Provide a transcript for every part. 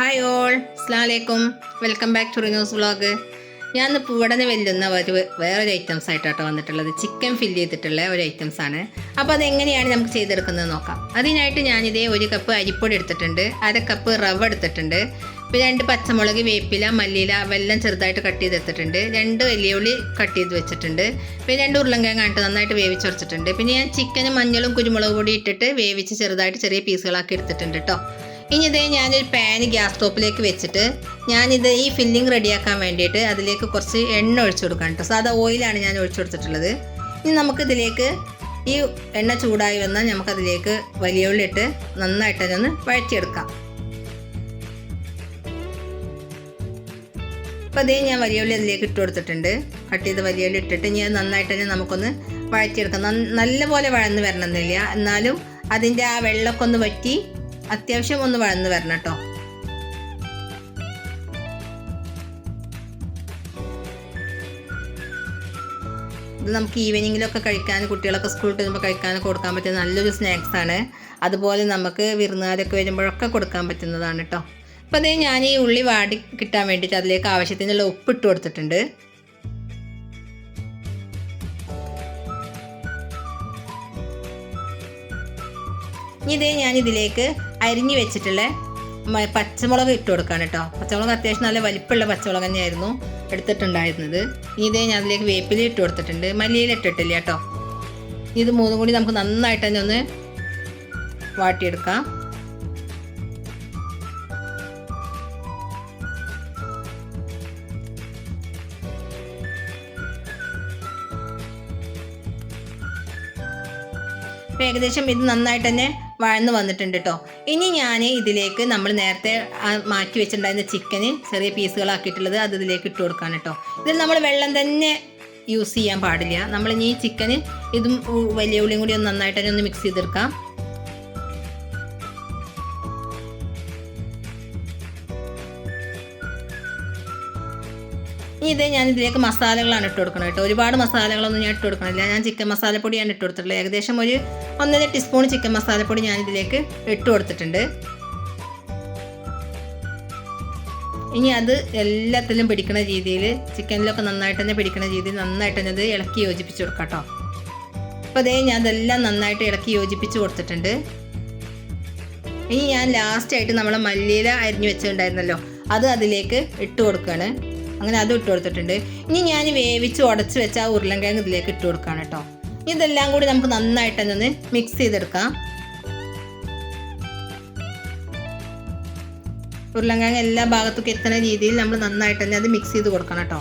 Hi all അസ്ലാമലൈക്കും welcome back to renews vlog ഞാൻ ഇന്ന് പൂവടനെ വെല്ലുന്ന ഒരു വേറൊരു ഐറ്റംസ് ആയിട്ടാട്ടോ വന്നിട്ടുള്ളത്. ചിക്കൻ ഫില്ല് ചെയ്തിട്ടുള്ള ഒരു ഐറ്റംസ് ആണ്. അപ്പോൾ അതെങ്ങനെയാണ് നമുക്ക് ചെയ്തെടുക്കുന്നത് നോക്കാം. അതിനായിട്ട് ഞാനിതേ ഒരു കപ്പ് അരിപ്പൊടി എടുത്തിട്ടുണ്ട്. അര കപ്പ് റവ എടുത്തിട്ടുണ്ട്. പിന്നെ രണ്ട് പച്ചമുളക് വേപ്പില മല്ലിയില വെല്ലം ചെറുതായിട്ട് കട്ട് ചെയ്തെടുത്തിട്ടുണ്ട്. രണ്ട് വലിയ ഉള്ളി കട്ട് ചെയ്ത് വെച്ചിട്ടുണ്ട്. പിന്നെ രണ്ട് ഉരുളങ്കിഴങ്ങ് ആയിട്ട് നന്നായിട്ട് വേവിച്ച് വെച്ചിട്ടുണ്ട് പിന്നെ ഞാൻ ചിക്കനും മഞ്ഞളും കുരുമുളക് പൊടി ഇട്ടിട്ട് വേവിച്ച് ചെറുതായിട്ട് ചെറിയ പീസുകളാക്കി എടുത്തിട്ടുണ്ട് കേട്ടോ ഇനി ഇതേ ഞാനൊരു പാൻ ഗ്യാസ് സ്റ്റോപ്പിലേക്ക് വെച്ചിട്ട് ഞാനിത് ഈ ഫില്ലിംഗ് റെഡിയാക്കാൻ വേണ്ടിയിട്ട് അതിലേക്ക് കുറച്ച് എണ്ണ ഒഴിച്ചു കൊടുക്കാം കേട്ടോ. സാധാ ഓയിലാണ് ഞാൻ ഒഴിച്ചു കൊടുത്തിട്ടുള്ളത്. ഇനി നമുക്കിതിലേക്ക് ഈ എണ്ണ ചൂടായി വന്നാൽ നമുക്കതിലേക്ക് വലിയ ഉള്ളി ഇട്ട് നന്നായിട്ട് അതൊന്ന് വഴറ്റിയെടുക്കാം. അപ്പോൾ അതേ ഞാൻ വലിയ ഉള്ളി അതിലേക്ക് ഇട്ട് കൊടുത്തിട്ടുണ്ട്. കട്ട് ചെയ്ത് വലിയ ഉള്ളി ഇട്ടിട്ട് ഇനി അത് നന്നായിട്ട് തന്നെ നമുക്കൊന്ന് വഴറ്റിയെടുക്കാം. നല്ലപോലെ വഴന്ന് വരണമെന്നില്ല. എന്നാലും അതിന്റെ ആ വെള്ളമൊക്കെ ഒന്ന് വറ്റി അത്യാവശ്യം ഒന്ന് വഴന്ന് വരണം കേട്ടോ. ഇത് നമുക്ക് ഈവനിങ്ങിലൊക്കെ കഴിക്കാൻ കുട്ടികളൊക്കെ സ്കൂളിൽ വരുമ്പോൾ കഴിക്കാൻ കൊടുക്കാൻ പറ്റിയ നല്ലൊരു സ്നാക്സ് ആണ്. അതുപോലെ നമുക്ക് വിരുന്നുകാരൊക്കെ വരുമ്പോഴൊക്കെ കൊടുക്കാൻ പറ്റുന്നതാണ് കേട്ടോ. അപ്പോൾ അതേ ഞാൻ ഈ ഉള്ളി വാടി കിട്ടാൻ വേണ്ടിയിട്ട് അതിലേക്ക് ആവശ്യത്തിനുള്ള ഉപ്പ് ഇട്ട് കൊടുത്തിട്ടുണ്ട്. ഇതേ ഞാൻ ഇതിലേക്ക് അരിഞ്ഞു വെച്ചിട്ടുള്ള പച്ചമുളക് ഇട്ട് കൊടുക്കാണ് കേട്ടോ. പച്ചമുളക് അത്യാവശ്യം നല്ല വലിപ്പമുള്ള പച്ചമുളക് തന്നെയായിരുന്നു എടുത്തിട്ടുണ്ടായിരുന്നത്. ഇനി ഇതേ ഞാൻ അതിലേക്ക് വേപ്പില ഇട്ട് കൊടുത്തിട്ടുണ്ട്. മല്ലിയില ഇട്ടിട്ടില്ല കേട്ടോ. ഇത് മൂന്നും കൂടി നമുക്ക് നന്നായിട്ട് തന്നെ ഒന്ന് വാട്ടിയെടുക്കാം. ഏകദേശം ഇത് നന്നായിട്ട് തന്നെ വഴന്ന് വന്നിട്ടുണ്ട് കേട്ടോ ഇനി ഞാൻ ഇതിലേക്ക് നമ്മൾ നേരത്തെ മാറ്റി വെച്ചിട്ടുണ്ടായിരുന്ന ചിക്കന് ചെറിയ പീസുകളാക്കിയിട്ടുള്ളത് അത് ഇതിലേക്ക് ഇട്ട് കൊടുക്കാൻ കേട്ടോ ഇതിൽ നമ്മൾ വെള്ളം തന്നെ യൂസ് ചെയ്യാൻ പാടില്ല. നമ്മൾ ഇനി ഈ ചിക്കന് ഇതും വലിയ ഉള്ളിയും കൂടി ഒന്ന് നന്നായിട്ട് തന്നെ ഒന്ന് മിക്സ് ചെയ്തെടുക്കാം. ഇതേ ഞാൻ ഇതിലേക്ക് മസാലകളാണ് ഇട്ട് കൊടുക്കുന്നത് കേട്ടോ. ഒരുപാട് മസാലകളൊന്നും ഞാൻ ഇട്ട് കൊടുക്കണില്ല. ഞാൻ ചിക്കൻ മസാലപ്പൊടിയാണ് ഇട്ട് കൊടുത്തിട്ടുള്ളത്. ഏകദേശം ഒരു ഒന്നര ടീസ്പൂൺ ചിക്കൻ മസാലപ്പൊടി ഞാൻ ഇതിലേക്ക് ഇട്ട് കൊടുത്തിട്ടുണ്ട്. ഇനി അത് എല്ലാത്തിലും പിടിക്കുന്ന രീതിയിൽ ചിക്കനിലൊക്കെ നന്നായിട്ട് തന്നെ പിടിക്കുന്ന രീതിയിൽ നന്നായിട്ട് തന്നെ ഇത് ഇളക്കി യോജിപ്പിച്ച് കൊടുക്കാം കേട്ടോ. അപ്പോൾ അതേ ഞാൻ അതെല്ലാം നന്നായിട്ട് ഇളക്കി യോജിപ്പിച്ച് കൊടുത്തിട്ടുണ്ട്. ഇനി ഞാൻ ലാസ്റ്റായിട്ട് നമ്മൾ മല്ലിയില അരിഞ്ഞു വെച്ചിട്ടുണ്ടായിരുന്നല്ലോ അത് അതിലേക്ക് ഇട്ട് കൊടുക്കുകയാണ് അങ്ങനെ അതും ഇട്ട് കൊടുത്തിട്ടുണ്ട്. ഇനി ഞാൻ വേവിച്ച് ഉടച്ച് വെച്ച ആ ഉരുളൻകിഴങ്ങ് ഇതിലേക്ക് ഇട്ട് കൊടുക്കാം കേട്ടോ. ഇതെല്ലാം കൂടി നമുക്ക് നന്നായിട്ട് ഒന്ന് മിക്സ് ചെയ്തെടുക്കാം. ഉരുളൻകിഴങ്ങ് എല്ലാ ഭാഗത്തേക്കും എത്തുന്ന രീതിയിൽ നമ്മൾ നന്നായിട്ട് തന്നെ അത് മിക്സ് ചെയ്ത് കൊടുക്കണം കേട്ടോ.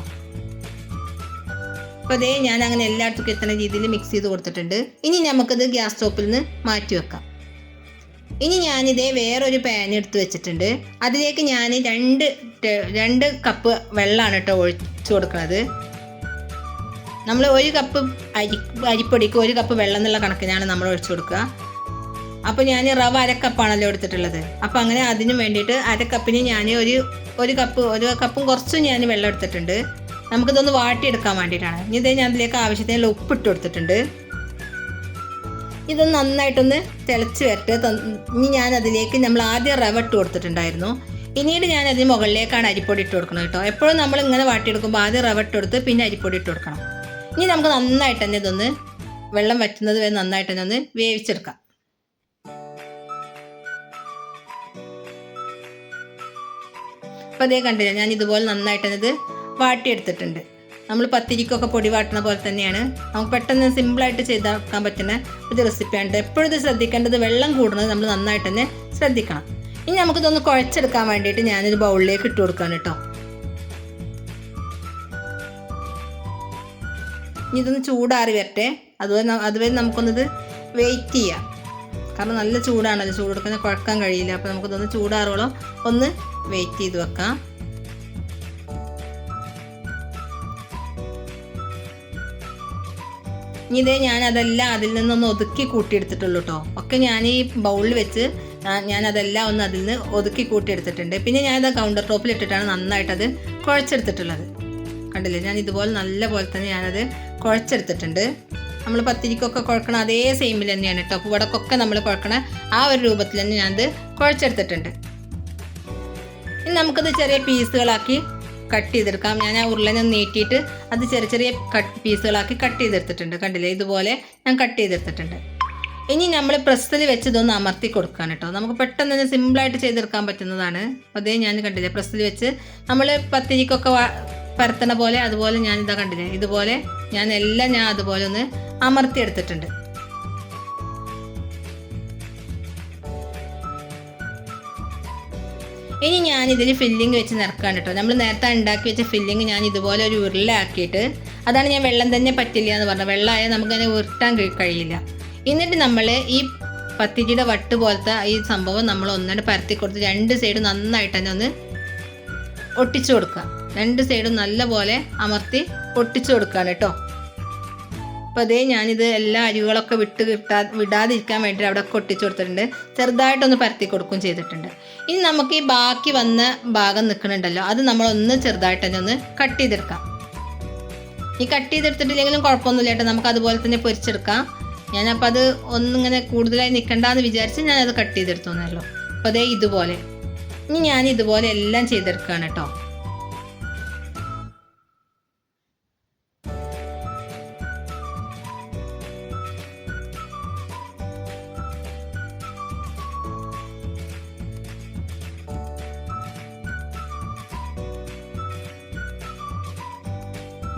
അപ്പോൾ അതേ ഞാൻ അങ്ങനെ എല്ലായിടത്തേക്കും എത്തുന്ന രീതിയിൽ മിക്സ് ചെയ്ത് കൊടുത്തിട്ടുണ്ട്. ഇനി നമുക്കത് ഗ്യാസ് സ്റ്റോപ്പിൽ നിന്ന് മാറ്റി വെക്കാം. ഇനി ഞാനിതേ വേറൊരു പാൻ എടുത്ത് വെച്ചിട്ടുണ്ട്. അതിലേക്ക് ഞാൻ രണ്ട് രണ്ട് കപ്പ് വെള്ളമാണ് കേട്ടോ ഒഴിച്ചു കൊടുക്കുന്നത് നമ്മൾ ഒരു കപ്പ് അരി അരിപ്പൊടിക്ക് ഒരു കപ്പ് വെള്ളം എന്നുള്ള കണക്കിനാണ് നമ്മൾ ഒഴിച്ചു കൊടുക്കുക. അപ്പോൾ ഞാൻ റവ അരക്കപ്പാണല്ലോ എടുത്തിട്ടുള്ളത്. അപ്പോൾ അങ്ങനെ അതിന് വേണ്ടിയിട്ട് അരക്കപ്പിന് ഞാൻ ഒരു ഒരു കപ്പ് ഒരു കപ്പും കുറച്ചും ഞാൻ വെള്ളം എടുത്തിട്ടുണ്ട്. നമുക്കിതൊന്ന് വാട്ടിയെടുക്കാൻ വേണ്ടിയിട്ടാണ്. ഇനി ഇതേ ഞാൻ അതിലേക്ക് ആവശ്യത്തിനുള്ള ഉപ്പിട്ട് കൊടുത്തിട്ടുണ്ട്. ഇത് നന്നായിട്ടൊന്ന് തിളച്ച് വരട്ടെ. ഇനി ഞാൻ അതിലേക്ക് നമ്മൾ ആദ്യം റവ ഇട്ട് കൊടുത്തിട്ടുണ്ടായിരുന്നു. പിന്നീട് ഞാൻ അതിന് മുകളിലേക്കാണ് അരിപ്പൊടി ഇട്ട് കൊടുക്കണം കേട്ടോ. എപ്പോഴും നമ്മൾ ഇങ്ങനെ വാട്ടിയെടുക്കുമ്പോൾ ആദ്യം റവ ഇട്ട് കൊടുത്ത് പിന്നെ അരിപ്പൊടി ഇട്ട് കൊടുക്കണം. ഇനി നമുക്ക് നന്നായിട്ട് തന്നെ ഇതൊന്ന് വെള്ളം വറ്റുന്നത് വരെ നന്നായിട്ട് തന്നെ ഒന്ന് വേവിച്ചെടുക്കാം. അപ്പോൾ അതേ കണ്ടില്ല ഞാൻ ഇതുപോലെ നന്നായിട്ട് തന്നെ ഇത് വാട്ടിയെടുത്തിട്ടുണ്ട്. നമ്മൾ പത്തിരിക്കൊക്കെ പൊടി വാട്ടുന്ന പോലെ തന്നെയാണ്. നമുക്ക് പെട്ടെന്ന് സിമ്പിളായിട്ട് ചെയ്താക്കാൻ പറ്റുന്ന ഒരു റെസിപ്പിയാണ്. എപ്പോഴും ഇത് ശ്രദ്ധിക്കേണ്ടത് വെള്ളം കൂടുന്നത് നമ്മൾ നന്നായിട്ട് തന്നെ ശ്രദ്ധിക്കണം. ഇനി നമുക്കിതൊന്ന് കുഴച്ചെടുക്കാൻ വേണ്ടിയിട്ട് ഞാനൊരു ബൗളിലേക്ക് ഇട്ട് കൊടുക്കാൻ കേട്ടോ. ഇനി ഇതൊന്ന് ചൂടാറി വരട്ടെ. ന- അതുവരെ നമുക്കൊന്നിത് വെയിറ്റ് ചെയ്യാം. കാരണം നല്ല ചൂടാണല്ലോ ചൂട് കൊടുക്കുന്ന കുഴക്കാൻ കഴിയില്ല. അപ്പോൾ നമുക്കിതൊന്ന് ചൂടാറോളം ഒന്ന് വെയിറ്റ് ചെയ്ത് വെക്കാം. ഇനി ഇതേ ഞാൻ അതെല്ലാം അതിൽ നിന്നൊന്ന് ഒതുക്കി കൂട്ടിയെടുത്തിട്ടുള്ളൂ കേട്ടോ ഒക്കെ ഞാൻ ഈ ബൗളിൽ വെച്ച് ഞാൻ- അതെല്ലാം ഒന്ന് അതിൽ നിന്ന് ഒതുക്കി കൂട്ടിയെടുത്തിട്ടുണ്ട്. പിന്നെ ഞാനത് കൗണ്ടർ ടോപ്പിൽ ഇട്ടിട്ടാണ് നന്നായിട്ട് അത് കുഴച്ചെടുത്തിട്ടുള്ളത്. കണ്ടില്ലേ? ഞാൻ ഇതുപോലെ നല്ല പോലെ തന്നെ ഞാനത് കുഴച്ചെടുത്തിട്ടുണ്ട്. നമ്മൾ പത്തിരിക്കൊക്കെ കുഴക്കണ അതേ സെയിമിൽ തന്നെയാണ് കേട്ടോ പൂവടക്കൊക്കെ നമ്മൾ കുഴക്കണ ആ ഒരു രൂപത്തിൽ തന്നെ ഞാനത് കുഴച്ചെടുത്തിട്ടുണ്ട്. ഇനി നമുക്കത് ചെറിയ പീസുകളാക്കി കട്ട് ചെയ്തെടുക്കാം. ഞാൻ ആ ഉരുളനെ നീട്ടിയിട്ട് അത് ചെറിയ ചെറിയ കട്ട് പീസുകളാക്കി കട്ട് ചെയ്തെടുത്തിട്ടുണ്ട്. കണ്ടില്ലേ? ഇതുപോലെ ഞാൻ കട്ട് ചെയ്തെടുത്തിട്ടുണ്ട്. ഇനി നമ്മൾ പ്രസ്സിൽ വെച്ച് ഇതൊന്ന് അമർത്തി കൊടുക്കാൻ കേട്ടോ. നമുക്ക് പെട്ടെന്ന് തന്നെ സിമ്പിളായിട്ട് ചെയ്തെടുക്കാൻ പറ്റുന്നതാണ്. അതേ ഞാൻ കണ്ടില്ലേ? പ്രസ്സിൽ വെച്ച് നമ്മൾ പത്തിരിക്കൊക്കെ പരത്തണ പോലെ അതുപോലെ ഞാൻ ഇതാ കണ്ടില്ലേ? ഇതുപോലെ ഞാൻ എല്ലാം ഞാൻ അതുപോലെ ഒന്ന് അമർത്തി എടുത്തിട്ടുണ്ട് ഇനി ഞാൻ ഇതിൽ ഫില്ലിങ് വെച്ച് നിറക്കാൻ കേട്ടോ. നമ്മൾ നേരത്തെ ഉണ്ടാക്കി വെച്ച ഫില്ലിങ് ഞാൻ ഇതുപോലെ ഒരു ഉരുളാക്കിയിട്ട് അതാണ് ഞാൻ വെള്ളം തന്നെ പറ്റില്ല എന്ന് പറഞ്ഞത്. വെള്ളമായാൽ നമുക്കതിനെ ഉരുട്ടാൻ കഴിയില്ല. എന്നിട്ട് നമ്മൾ ഈ പത്തിരിയുടെ വട്ട് പോലത്തെ ഈ സംഭവം നമ്മൾ ഒന്നാണ്ട് പരത്തി കൊടുത്ത് രണ്ട് സൈഡും നന്നായിട്ട് തന്നെ ഒന്ന് ഒട്ടിച്ചു കൊടുക്കുക. രണ്ട് സൈഡും നല്ലപോലെ അമർത്തി ഒട്ടിച്ചു കൊടുക്കുകയാണ് കേട്ടോ. അപ്പോൾ അതേ ഞാനിത് എല്ലാ അരികളൊക്കെ വിട്ട് കിട്ടാ വിടാതിരിക്കാൻ വേണ്ടി അവിടെ ഒട്ടിച്ചു കൊടുത്തിട്ടുണ്ട്. ചെറുതായിട്ടൊന്ന് പരത്തി കൊടുക്കുകയും ചെയ്തിട്ടുണ്ട്. ഇനി നമുക്ക് ഈ ബാക്കി വന്ന ഭാഗം നിൽക്കുന്നുണ്ടല്ലോ. അത് നമ്മളൊന്ന് ചെറുതായിട്ട് തന്നെ ഒന്ന് കട്ട് ചെയ്തെടുക്കാം. ഈ കട്ട് ചെയ്തെടുത്തിട്ടില്ലെങ്കിലും കുഴപ്പമൊന്നുമില്ല കേട്ടോ. നമുക്ക് അതുപോലെ തന്നെ പൊരിച്ചെടുക്കാം. ഞാനപ്പോൾ അത് ഒന്നിങ്ങനെ കൂടുതലായി നിൽക്കണ്ടെന്ന് വിചാരിച്ച് ഞാനത് കട്ട് ചെയ്തെടുത്തു എന്നല്ലോ അപ്പോൾ അതേ ഇതുപോലെ. ഇനി ഞാൻ ഇതുപോലെ എല്ലാം ചെയ്തെടുക്കുകയാണ് കേട്ടോ.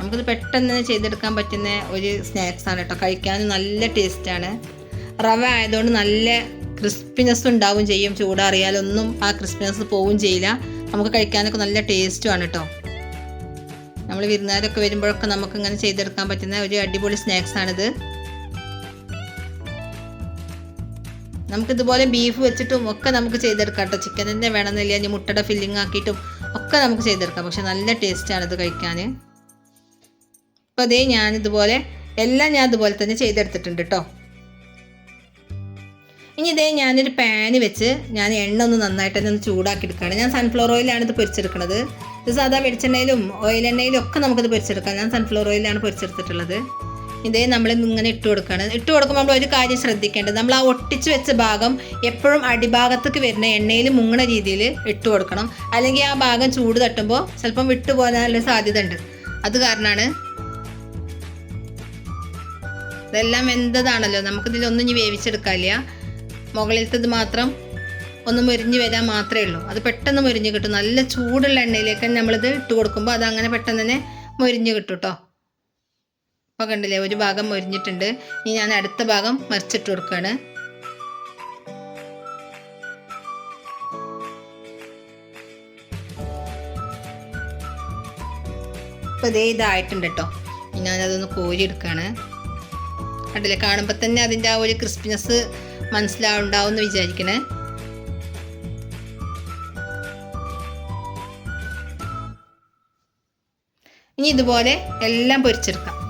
നമുക്കിത് പെട്ടെന്ന് ചെയ്തെടുക്കാൻ പറ്റുന്ന ഒരു സ്നാക്സ് ആണ് കേട്ടോ. കഴിക്കാൻ നല്ല ടേസ്റ്റാണ് റവ ആയതുകൊണ്ട് നല്ല ക്രിസ്പിനെസ് ഉണ്ടാവും ചെയ്യും. ചൂടാറിയാലൊന്നും ആ ക്രിസ്പിനെസ് പോവും ചെയ്യില്ല. നമുക്ക് കഴിക്കാനൊക്കെ നല്ല ടേസ്റ്റുമാണ് കേട്ടോ. നമ്മൾ വിരുന്നാരൊക്കെ വരുമ്പോഴൊക്കെ നമുക്ക് ഇങ്ങനെ ചെയ്തെടുക്കാൻ പറ്റുന്ന ഒരു അടിപൊളി സ്നാക്സ് ആണിത്. നമുക്കിതുപോലെ ബീഫ് വെച്ചിട്ടും ഒക്കെ നമുക്ക് ചെയ്തെടുക്കാം കേട്ടോ. ചിക്കൻ തന്നെ വേണമെന്നില്ല ഇനി മുട്ടയുടെ ഫില്ലിംഗ് ആക്കിയിട്ടും ഒക്കെ നമുക്ക് ചെയ്തെടുക്കാം. പക്ഷെ നല്ല ടേസ്റ്റാണ് ഇത് കഴിക്കാൻ. അപ്പോൾ അതേ ഞാനിതുപോലെ എല്ലാം ഞാൻ ഇതുപോലെ തന്നെ ചെയ്തെടുത്തിട്ടുണ്ട് കേട്ടോ ഇനി ഇതേ ഞാനൊരു പാന് വെച്ച് ഞാൻ എണ്ണ ഒന്ന് നന്നായിട്ട് തന്നെ ഒന്ന് ചൂടാക്കി എടുക്കുകയാണ് ഞാൻ സൺഫ്ലവർ ഓയിലാണ് ഇത് പൊരിച്ചെടുക്കുന്നത് ഇത് സാധാ വെളിച്ചെണ്ണയിലും ഓയിലെണ്ണയിലും ഒക്കെ നമുക്കിത് പൊരിച്ചെടുക്കാം. ഞാൻ സൺഫ്ലവർ ഓയിലാണ് പൊരിച്ചെടുത്തിട്ടുള്ളത്. ഇതേ നമ്മൾ ഇങ്ങനെ ഇട്ട് കൊടുക്കുകയാണ്. ഇട്ട് കൊടുക്കുമ്പോൾ നമ്മൾ ഒരു കാര്യം ശ്രദ്ധിക്കേണ്ടത്. നമ്മൾ ആ ഒട്ടിച്ച് വെച്ച ഭാഗം എപ്പോഴും അടിഭാഗത്തേക്ക് വരുന്ന എണ്ണയിൽ മുങ്ങണ രീതിയിൽ ഇട്ട് കൊടുക്കണം. അല്ലെങ്കിൽ ആ ഭാഗം ചൂട് തട്ടുമ്പോൾ ചിലപ്പം വിട്ടുപോകാനുള്ള സാധ്യത ഉണ്ട് അത് കാരണമാണ് ഇതെല്ലാം വെന്തതാണല്ലോ. നമുക്കിതിലൊന്നും ഇനി വേവിച്ചെടുക്കാനില്ല. മുകളിലത്തത് മാത്രം ഒന്ന് മുരിഞ്ഞ് വരാൻ മാത്രമേ ഉള്ളൂ. അത് പെട്ടെന്ന് മുരിഞ്ഞ് കിട്ടും. നല്ല ചൂടുള്ള എണ്ണയിലേക്ക് നമ്മളിത് ഇട്ട് കൊടുക്കുമ്പോൾ അത് അങ്ങനെ പെട്ടെന്ന് തന്നെ മുരിഞ്ഞ് കിട്ടും കേട്ടോ അപ്പോൾ കണ്ടില്ലേ ഒരു ഭാഗം മുരിഞ്ഞിട്ടുണ്ട്. ഇനി ഞാൻ അടുത്ത ഭാഗം മറിച്ചിട്ട് കൊടുക്കുകയാണ് അപ്പോൾ ഇതേ ഇതായിട്ടുണ്ട് കേട്ടോ ഞാനതൊന്ന് കോരി എടുക്കുകയാണ് കണ്ടില്ലേ? കാണുമ്പോൾ തന്നെ അതിന്റെ ആ ഒരു ക്രിസ്പിനെസ് മനസ്സിലാവുണ്ടാവും എന്ന് വിചാരിക്കണേ. ഇനി ഇതുപോലെ എല്ലാം പൊരിച്ചെടുക്കാം.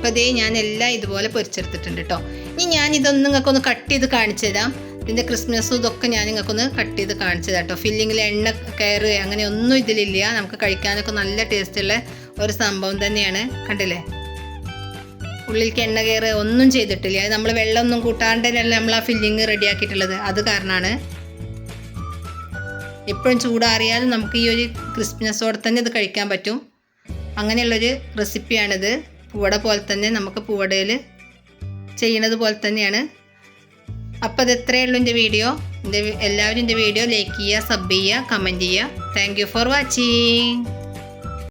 അപ്പോൾ ഞാൻ എല്ലാം ഇതുപോലെ പൊരിച്ചെടുത്തിട്ടുണ്ട് കേട്ടോ ഇനി ഞാൻ ഇതൊന്നും നിങ്ങൾക്കൊന്ന് കട്ട് ചെയ്ത് കാണിച്ചു തരാം. ഇതിന്റെ ക്രിസ്മസും ഇതൊക്കെ ഞാൻ നിങ്ങൾക്കൊന്ന് കട്ട് ചെയ്ത് കാണിച്ചു തരാം കേട്ടോ ഫില്ലിങ്ങിൽ എണ്ണ കയറ് അങ്ങനെ ഒന്നും ഇതിലില്ല. നമുക്ക് കഴിക്കാനൊക്കെ നല്ല ടേസ്റ്റുള്ള ഒരു സംഭവം തന്നെയാണ്. കണ്ടില്ലേ? ഉള്ളിലേക്ക് എണ്ണ കയറ് ഒന്നും ചെയ്തിട്ടില്ല. അത് നമ്മൾ വെള്ളമൊന്നും കൂട്ടാണ്ടല്ല നമ്മൾ ആ ഫില്ലിങ് റെഡിയാക്കിയിട്ടുള്ളത് അത് കാരണമാണ് എപ്പോഴും ചൂടാറിയാലും നമുക്ക് ഈ ഒരു ക്രിസ്പിനെസ്സോടെ തന്നെ ഇത് കഴിക്കാൻ പറ്റും. അങ്ങനെയുള്ളൊരു റെസിപ്പിയാണിത് പൂവട പോലെ തന്നെ നമുക്ക് പൂവടയിൽ ചെയ്യണത് പോലെ തന്നെയാണ്. അപ്പോൾ അത് എത്രയേ ഉള്ളൂ എന്റെ വീഡിയോ. എന്റെ എല്ലാവരും എന്റെ വീഡിയോ ലൈക്ക് ചെയ്യുക സബ് ചെയ്യുക കമന്റ് ചെയ്യുക. Thank you for watching